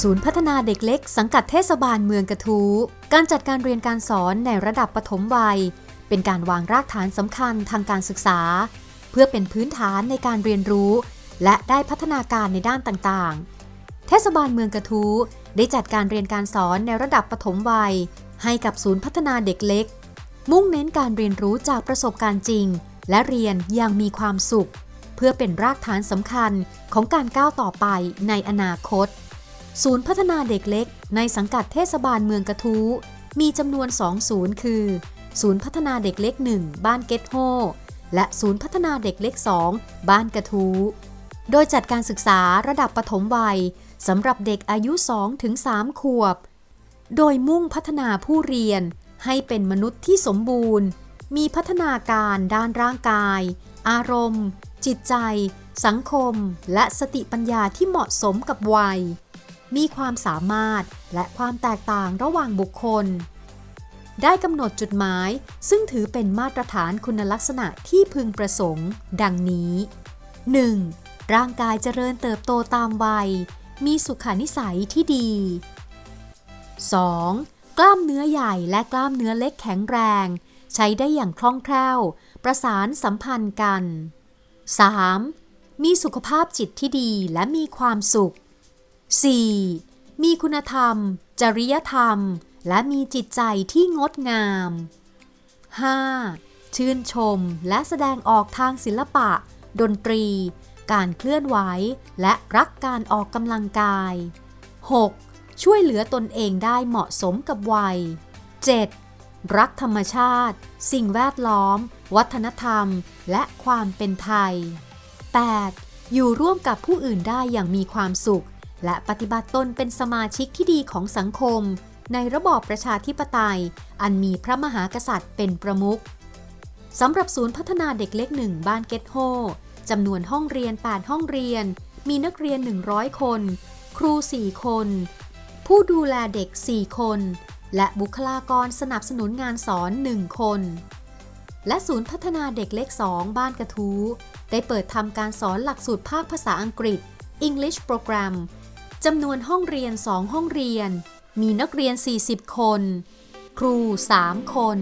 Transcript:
ศูนย์พัฒนาเด็กเล็ก สังกัดเทศบาลเมืองกระทู้การจัดการเรียนการสอนในระดับปฐมวัย เป็นการวางรากฐานสำคัญทางการศึกษา เพื่อเป็นพื้นฐานในการเรียนรู้ และได้พัฒนาการในด้านต่างๆ เทศบาลเมืองกระทู้ได้จัดการเรียนการสอนในระดับปฐมวัย ให้กับศูนย์พัฒนาเด็กเล็ก มุ่งเน้นการเรียนรู้จากประสบการณ์จริง และเรียนอย่างมีความสุข เพื่อเป็นรากฐานสำคัญของการก้าวต่อไปในอนาคต ศูนย์พัฒนาเด็กเล็ก ในสังกัดเทศบาลเมืองกระทู้มีจำนวน 2 ศูนย์คือ ศูนย์พัฒนาเด็กเล็ก 1 บ้านเกตโฮและศูนย์พัฒนาเด็กเล็ก 2 บ้านกระทู้โดยจัดการศึกษาระดับปฐมวัยสำหรับเด็กอายุ 2-3 ขวบ โดยมุ่งพัฒนาผู้เรียนให้เป็นมนุษย์ที่สมบูรณ์ มีพัฒนาการด้านร่างกาย อารมณ์ จิตใจ สังคม และสติปัญญาที่เหมาะสมกับวัย มีความสามารถและความแตกต่างระหว่างบุคคล ได้กำหนดจุดหมายซึ่งถือเป็นมาตรฐานคุณลักษณะที่พึงประสงค์ ดังนี้ 1. ร่างกายเจริญเติบโตตามวัย มีสุขานิสัยที่ดี 2. กล้ามเนื้อใหญ่และกล้ามเนื้อเล็กแข็งแรง ใช้ได้อย่างคล่องแคล่ว ประสานสัมพันธ์กัน 3. มีสุขภาพจิตที่ดีและมีความสุข 4. มีคุณธรรม จริยธรรม และมีจิตใจที่งดงาม 5. ชื่นชมและแสดงออกทางศิลปะ ดนตรี การเคลื่อนไหว และรักการออกกำลังกาย 6. ช่วยเหลือตนเองได้เหมาะสมกับวัย 7. รักธรรมชาติ สิ่งแวดล้อม วัฒนธรรม และความเป็นไทย 8. อยู่ร่วมกับผู้อื่นได้อย่างมีความสุข และปฏิบัติตนเป็นสมาชิกที่ดีของสังคม ในระบอบประชาธิปไตย อันมีพระมหากษัตริย์เป็นประมุขสำหรับศูนย์พัฒนาเด็กเล็กหนึ่งบ้านเกตโฮจำนวนห้องเรียน 8 ห้องเรียน มีนักเรียน 100 คน ครู 4 คน ผู้ดูแลเด็ก 4 คน และบุคลากรสนับสนุนงานสอน 1 คน และศูนย์พัฒนาเด็กเล็ก 2 บ้านกระทู้ได้เปิดทำการสอนหลักสูตรภาคภาษาอังกฤษ English Program จำนวนห้องเรียน 2 ห้องเรียน มีนักเรียน 40 คน ครู 3 คน